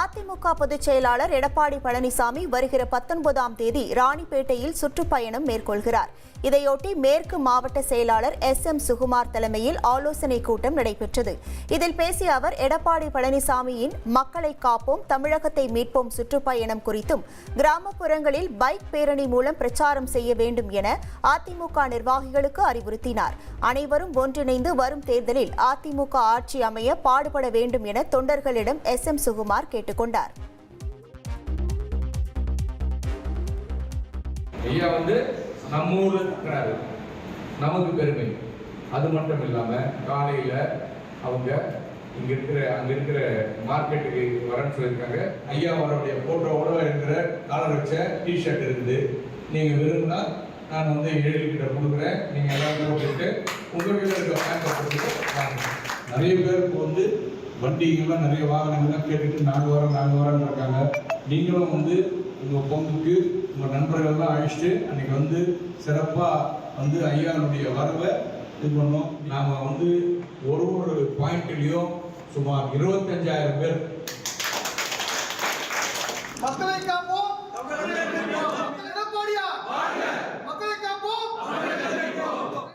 அதிமுக பொதுச் செயலாளர் எடப்பாடி பழனிசாமி வருகிற பத்தொன்பதாம் தேதி ராணிப்பேட்டையில் சுற்றுப்பயணம் மேற்கொள்கிறார். இதையொட்டி மேற்கு மாவட்ட செயலாளர் எஸ் எம் சுகுமார் தலைமையில் ஆலோசனை கூட்டம் நடைபெற்றது. இதில் பேசிய அவர் எடப்பாடி பழனிசாமியின் மக்களை காப்போம் தமிழகத்தை மீட்போம் சுற்றுப்பயணம் குறித்தும் கிராமப்புறங்களில் பைக் பேரணி மூலம் பிரச்சாரம் செய்ய வேண்டும் என அதிமுக நிர்வாகிகளுக்கு அறிவுறுத்தினார். அனைவரும் ஒன்றிணைந்து வரும் தேர்தலில் அதிமுக ஆட்சி அமைய பாடுபட வேண்டும் என தொண்டர்களிடம் எஸ் எம் சுகுமார் கேட்டுக்கொண்டார். ஐயா வந்து நம்ம ஊர்ல நமக்கு பெருமை. அது மட்டும் இல்லாம காலையில அவங்க இங்க இருக்கிற அங்க இருக்கிற மார்க்கெட்டுக்கு வரேன்னு சொல்லியிருக்காங்க. ஐயா அவருடைய போட்டோவோட இருக்கிற காலர் வச்ச டிஷர்ட் இருக்குது. நீங்க விரும்பினா நான் வந்து எழுதிக்கிட்ட கொடுக்குறேன். நீங்க எல்லாருக்கும் போட்டுட்டு உங்க வீட்டில் இருக்க பேங்கை நிறைய பேருக்கு வந்து வண்டிகள்லாம் நிறைய வாகனங்கள்லாம் கேட்டுட்டு நாங்கள் வரோம் நாங்கள் வரோம்னு இருக்காங்க. நீங்களும் வந்து உங்கள் பொங்குக்கு உங்கள் நண்பர்கள்லாம் அழைச்சிட்டு அன்னைக்கு வந்து சிறப்பாக வந்து ஐயாவுடைய வரவை இது பண்ணோம். நாம் வந்து ஒரு ஒரு பாயிண்ட்லேயும் சுமார் இருபத்தஞ்சாயிரம் பேர். மக்களை